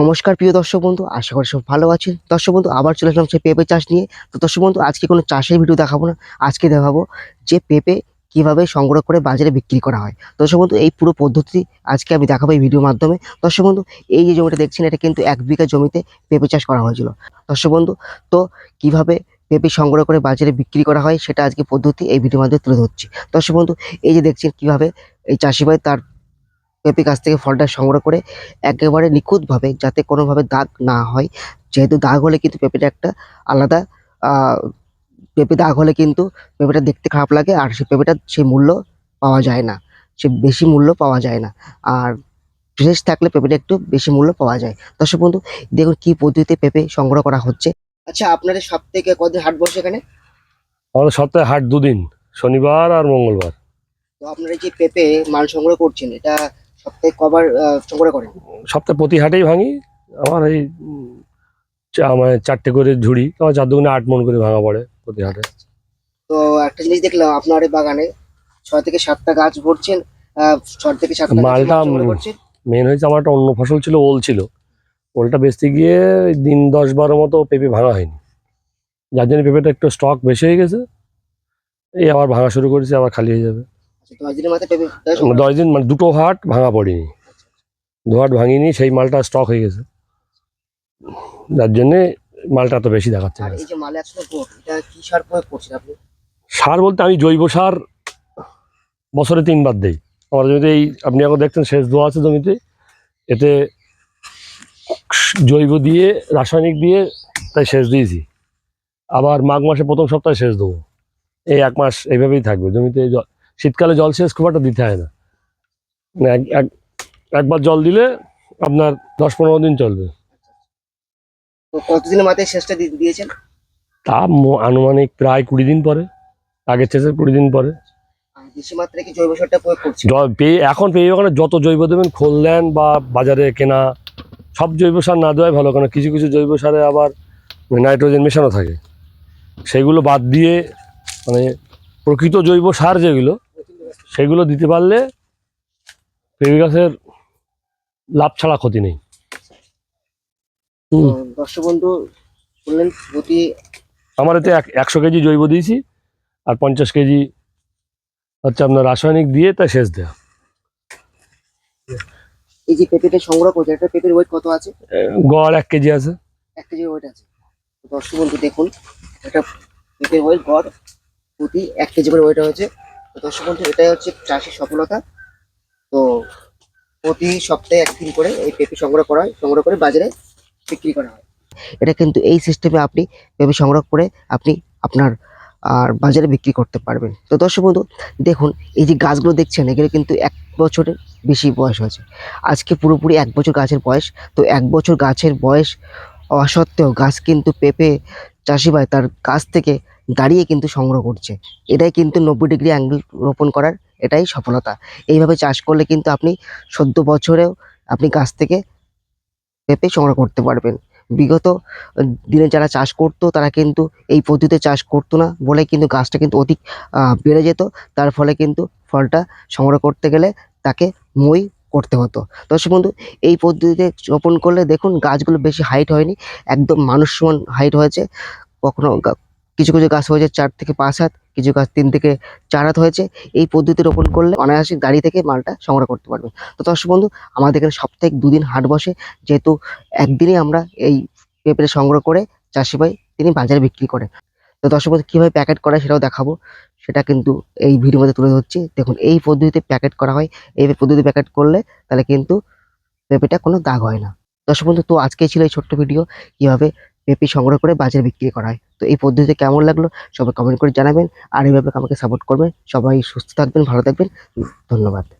নমস্কার প্রিয় দর্শক বন্ধু, আশা করি সব ভালো আছেন। দর্শক বন্ধু, আবার চলে আসলাম সেই পেঁপে চাষ নিয়ে। তো দর্শক বন্ধু, আজকে কোনো চাষের ভিডিও দেখাবো না। আজকে দেখাবো যে পেঁপে কীভাবে সংগ্রহ করে বাজারে বিক্রি করা হয়। দর্শক বন্ধু, এই পুরো পদ্ধতি আজকে আমি দেখাবো এই ভিডিওর মাধ্যমে। দর্শক বন্ধু, এই যে জমিটা দেখছেন, এটা কিন্তু এক বিঘা জমিতে পেঁপে চাষ করা হয়েছিল। দর্শক বন্ধু, তো কীভাবে পেঁপে সংগ্রহ করে বাজারে বিক্রি করা হয়, সেটা আজকে পদ্ধতি এই ভিডিওর মাধ্যমে তুলে ধরছি। দর্শক বন্ধু, এই যে দেখছেন কীভাবে এই চাষি ভাই তার পেঁপে গাছ থেকে ফলটা সংগ্রহ করে একেবারে নিখুঁতভাবে যাতে কোনোভাবে দাগ না হয়। যেহেতু দাগ হলে কিন্তু পেঁপেটা একটা আলাদা পেঁপে দাগ হলে কিন্তু পেঁপেটা দেখতে খারাপ লাগে আর সেই পেঁপেটা সেই মূল্য পাওয়া যায় না। সে বেশি মূল্য পাওয়া যায় না। আর ফ্রেশ থাকলে পেঁপেটা একটু বেশি মূল্য পাওয়া যায়। দর্শক বন্ধু দেখুন কি পদ্ধতিতে পেঁপে সংগ্রহ করা হচ্ছে। আচ্ছা আপনাদের সব থেকে কদিন হাট বসে এখানে? আমাদের সপ্তাহে হাট দুদিন শনিবার আর মঙ্গলবার। তো আপনারা যে পেঁপে মাল সংগ্রহ করছেন এটা সপ্তাহে কবার সংগ্রহ করেন? সপ্তাহে প্রতি হাটেই ভাঙি। আমার এই আমার চারটে করে ঝুড়ি। আমার চার দুগুণে আট মন করে ভাঙা পড়ে প্রতি হাটে তো একটা জিনিস দেখলাম আপনার এই বাগানে ছয় থেকে সাতটা গাছ ভরছেন ছয় থেকে সাতটা মালটা মেন হয়েছে আমার একটা অন্য ফসল ছিল ওল ছিল। ওলটা বেচতে গিয়ে দিন দশ বারো মতো পেঁপে ভাঙা হয়নি। যার জন্য পেঁপেটা একটু স্টক বেশি হয়ে গেছে। এই আবার ভাঙা শুরু করেছে আবার খালি হয়ে যাবে। দশ সংগ্রহ দশ দিন মানে দুটো হাট ভাঙা পড়েনি। দু হাট ভাঙিনি সেই মালটা স্টক হয়ে গেছে। যার জন্যে মালটা এত বেশি দেখাচ্ছে। সার বলতে আমি জৈব সার বছরে তিনবার দেই। আমার জমিতে এই আপনি এখন দেখছেন সেচ দেওয়া আছে জমিতে। এতে জৈব দিয়ে রাসায়নিক দিয়ে তাই সেচ দিয়েছি। আবার মাঘ মাসে প্রথম সপ্তাহে সেচ দেবো। এই এক মাস এইভাবেই থাকবে। জমিতে শীতকালে জল সেচ খুব একটা দিতে হয় না। মানে এক- এক- একবার জল দিলে আপনার দশ পনেরো দিন চলবে। কতদিনের মাথায় শেষটা দিয়েছেন? তা আনুমানিক প্রায় কুড়ি দিন পরে আগের সেচের কুড়ি দিন পরে। এখন পেয়ে ওখানে যত জৈব দেবেন খোল দেন বা বাজারে কেনা সব জৈব সার না দেওয়াই ভালো কারণ কিছু কিছু জৈব সারে আবার নাইট্রোজেন মেশানো থাকে। সেগুলো বাদ দিয়ে মানে প্রকৃত জৈব সার যেগুলো সেগুলো দিতে পারলে পেঁপে গাছের লাভ ছাড়া ক্ষতি নেই। দর্শক বন্ধু শুনলেন প্রতি আমার এতে একশো কেজি জৈব দিয়েছি আর পঞ্চাশ কেজি হচ্ছে আপনার রাসায়নিক দিয়ে তা সেচ দেওয়া এই যে পেঁপেটা সংগ্রহ করছেন একটা পেঁপের ওয়েট কত আছে? গড় এক কেজি আছে। এক কেজি ওয়েট আছে। দর্শক বন্ধু দেখুন একটা পেঁপের ওয়েট গড় প্রতি এক কেজি করে ওয়েট হয়েছে। তো দর্শক বন্ধু, এটাই হচ্ছে চাষের সফলতা। তো প্রতি সপ্তাহে একদিন করে এই পেঁপে সংগ্রহ করা হয়, সংগ্রহ করে বাজারে বিক্রি করা হয়। এটা কিন্তু এই সিস্টেমে আপনি পেঁপে সংগ্রহ করে আপনি আপনার, আর বাজারে বিক্রি করতে পারবেন। তো দর্শক বন্ধু, দেখুন, এই যে গাছগুলো দেখছেন, এগুলো কিন্তু এক বছরের বেশি বয়স হয়েছে। আজকে পুরোপুরি এক বছর গাছের বয়স। তো এক বছর গাছের বয়স হওয়া সত্ত্বেও গাছ কিন্তু পেঁপে চাষি ভাই তার গাছ থেকে দাঁড়িয়ে কিন্তু সংগ্রহ করছে। এটাই কিন্তু নব্বই ডিগ্রি অ্যাঙ্গেল রোপণ করার এটাই সফলতা। এইভাবে চাষ করলে কিন্তু আপনি চোদ্দ বছরেও আপনি গাছ থেকে পেঁপে সংগ্রহ করতে পারবেন। বিগত দিনে যারা চাষ করতো, তারা কিন্তু এই পদ্ধতিতে চাষ করতো না বলে কিন্তু গাছটা কিন্তু অধিক বেড়ে যেত। তার ফলে কিন্তু ফলটা সংগ্রহ করতে গেলে তাকে মই করতে হতো। দর্শক বন্ধু, এই পদ্ধতিতে রোপণ করলে দেখুন গাছগুলো বেশি হাইট হয়নি, একদম মানুষ সমান হাইট হয়েছে। কখনো কিছু কিছু গাছ হয়েছে চার থেকে পাঁচ হাত, কিছু গাছ তিন থেকে চার হাত হয়েছে। এই পদ্ধতি রোপণ করলে অনায়াসে দাঁড়িয়ে থেকে মালটা সংগ্রহ করতে পারবে। তো দর্শক বন্ধু, আমাদের এখানে সপ্তাহে দুদিন হাট বসে। যেহেতু একদিনে আমরা এই পেঁপে সংগ্রহ করে চাষি ভাই তিনি বাজারে বিক্রি করে তো দর্শক বন্ধু, কীভাবে প্যাকেট করা সেটাও দেখাবো। সেটা কিন্তু এই ভিডিওর মধ্যে তুলে ধরছি। দেখুন, এই পদ্ধতিতে প্যাকেট করা হয়। এই পদ্ধতি প্যাকেট করলে তাহলে কিন্তু পেঁপেটা কোনো দাগ হয় না। দর্শক বন্ধু, তো আজকেই ছিল এই ছোট্ট ভিডিও। কীভাবে পেঁপে সংগ্রহ করে বাজারে বিক্রি করা হয়। তো এই পদ্ধতিতে কেমন লাগল সবাই কমেন্ট করে জানাবেন। আর এইভাবে আমাকে সাপোর্ট করবেন। সবাই সুস্থ থাকবেন, ভালো থাকবেন। ধন্যবাদ।